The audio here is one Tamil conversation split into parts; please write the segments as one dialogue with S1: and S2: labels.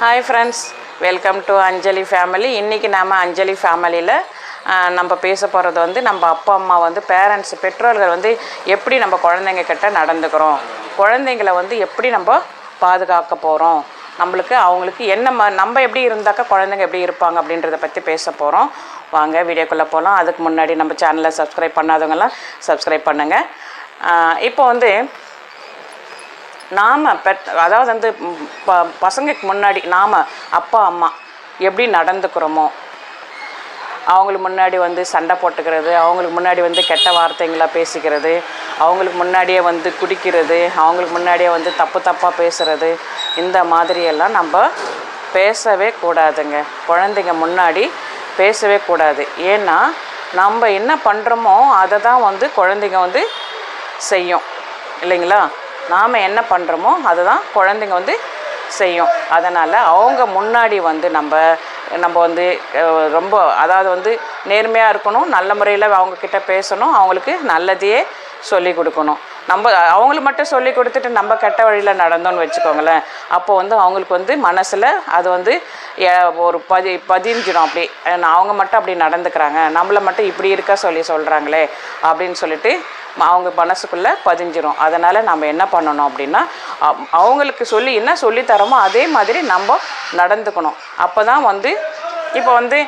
S1: Hi friends welcome to Anjali family இன்றைக்கி நாம் அஞ்சலி ஃபேமிலியில் நம்ம பேச போகிறது வந்து நம்ம அப்பா அம்மா வந்து பேரண்ட்ஸ் பெற்றோர்கள் வந்து எப்படி நம்ம குழந்தைங்க கிட்ட நடந்துக்கிறோம்? குழந்தைங்கள வந்து எப்படி நம்ம பாதுகாக்க போகிறோம் நம்மளுக்கு அவங்களுக்கு என்ன ம நம்ம எப்படி இருந்தாக்கா குழந்தைங்க எப்படி இருப்பாங்க அப்படின்றத பற்றி பேச போகிறோம் வாங்க வீடியோக்குள்ளே போகலாம் அதுக்கு முன்னாடி நம்ம சேனலை சப்ஸ்கிரைப் பண்ணாதவங்கலாம் சப்ஸ்கிரைப் பண்ணுங்கள் இப்போ வந்து நாம் பெட் அதாவது வந்து ப பசங்களுக்கு முன்னாடி நாம் அப்பா அம்மா எப்படி நடந்துக்கிறோமோ அவங்களுக்கு முன்னாடி வந்து சண்டை போட்டுக்கிறது அவங்களுக்கு முன்னாடி வந்து கெட்ட வார்த்தைங்களா பேசிக்கிறது அவங்களுக்கு முன்னாடியே வந்து குடிக்கிறது அவங்களுக்கு முன்னாடியே வந்து தப்பு தப்பாக பேசுகிறது இந்த மாதிரியெல்லாம் நம்ம பேசவே கூடாதுங்க. குழந்தைங்க முன்னாடி பேசவே கூடாது. ஏன்னா நம்ம என்ன பண்ணுறோமோ அதை தான் வந்து குழந்தைங்க வந்து செய்யும். இல்லைங்களா? நாம் என்ன பண்ணுறோமோ அதை தான் குழந்தைங்க வந்து செய்யும். அதனால் அவங்க முன்னாடி வந்து நம்ம நம்ம வந்து ரொம்ப அதாவது வந்து நேர்மையாக இருக்கணும் நல்ல முறையில் அவங்கக்கிட்ட பேசணும் அவங்களுக்கு நல்லதையே சொல்லி கொடுக்கணும். நம்ம அவங்களுக்கு மட்டும் சொல்லி கொடுத்துட்டு நம்ம கெட்ட வழியில் நடந்தோன்னு வச்சுக்கோங்களேன். அப்போ வந்து அவங்களுக்கு வந்து மனசில் அது வந்து ஒரு பதி பதிஞ்சிடும் அப்படி. அவங்க மட்டும் அப்படி நடந்துக்கிறாங்க. நம்மளை மட்டும் இப்படி இருக்க சொல்லி சொல்கிறாங்களே அப்படின்னு சொல்லிட்டு அவங்க மனசுக்குள்ளே பதிஞ்சிரும். அதனால் நம்ம என்ன பண்ணணும் அப்படின்னா அவங்களுக்கு சொல்லி என்ன சொல்லித்தரமோ தரோமோ அதே மாதிரி நம்ம நடந்துக்கணும். அப்போ தான் வந்து இப்போ வந்து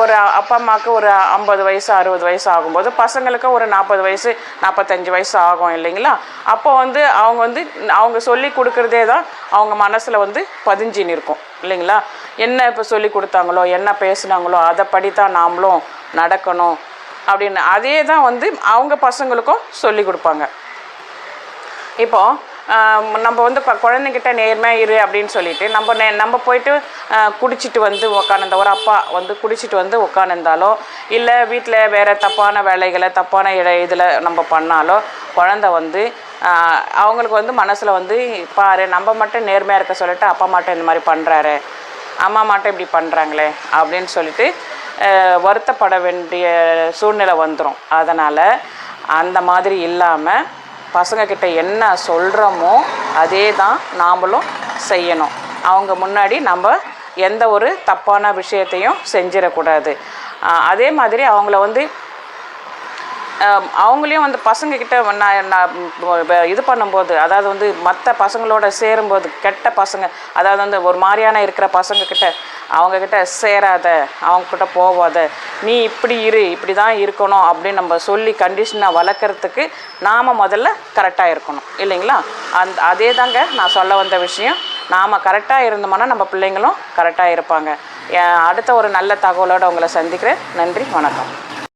S1: ஒரு அப்பா அம்மாவுக்கு ஒரு ஐம்பது வயசு அறுபது வயசு ஆகும்போது பசங்களுக்கு ஒரு நாற்பது வயசு நாற்பத்தஞ்சு வயசு ஆகும் இல்லைங்களா? அப்போ வந்து அவங்க வந்து அவங்க சொல்லி கொடுக்குறதே தான் அவங்க மனசில் வந்து பதிஞ்சு நிற்கும் இல்லைங்களா? என்ன இப்போ சொல்லி கொடுத்தாங்களோ என்ன பேசுனாங்களோ அதை படி தான் நாமளும் நடக்கணும். அப்படின்னு அதே தான் வந்து அவங்க பசங்களுக்கும் சொல்லி கொடுப்பாங்க. இப்போ நம்ம வந்து இப்போ குழந்தைங்கிட்ட நேர்மையாக இரு அப்படின்னு சொல்லிட்டு நம்ம நே நம்ம போயிட்டு குடிச்சிட்டு வந்து உக்காந்துருந்த ஒரு அப்பா வந்து குடிச்சிட்டு வந்து உட்காந்துருந்தாலோ இல்லை வீட்டில் வேறு தப்பான வேலைகளை தப்பான இட இதில் நம்ம பண்ணாலோ குழந்தை வந்து அவங்களுக்கு வந்து மனசில் வந்து பாரு நம்ம மட்டும் நேர்மையாக இருக்க சொல்லிட்டு அப்பா மட்டும் இந்த மாதிரி பண்ணுறாரு அம்மா மட்டும் இப்படி பண்ணுறாங்களே அப்படின்னு சொல்லிட்டு வருத்தப்பட வேண்டிய சூழ்நிலை வந்துடும் அதனால் அந்த மாதிரி இல்லாமல் பசங்கக்கிட்ட என்ன சொல்கிறோமோ அதே தான் நாமளும் செய்யணும். அவங்க முன்னாடி நம்ம எந்த ஒரு தப்பான விஷயத்தையும் செஞ்சிடக்கூடாது. அதே மாதிரி அவங்கள வந்து அவங்களையும் வந்து பசங்கக்கிட்ட நான் நான் இது பண்ணும்போது அதாவது வந்து மற்ற பசங்களோட சேரும்போது கெட்ட பசங்க அதாவது வந்து ஒரு மாதிரியான இருக்கிற பசங்கக்கிட்ட அவங்கக்கிட்ட சேராத அவங்கக்கிட்ட போவாத நீ இப்படி இரு இப்படி தான் இருக்கணும் அப்படின்னு நம்ம சொல்லி கண்டிஷனை வளர்க்குறதுக்கு நாம் முதல்ல கரெக்டாக இருக்கணும். இல்லைங்களா? அந்த அதே தாங்க நான் சொல்ல வந்த விஷயம். நாம் கரெக்டாக இருந்தோம்னா நம்ம பிள்ளைங்களும் கரெக்டாக இருப்பாங்க. அடுத்த ஒரு நல்ல தகவலோடு உங்களை சந்திக்கிறேன். நன்றி வணக்கம்.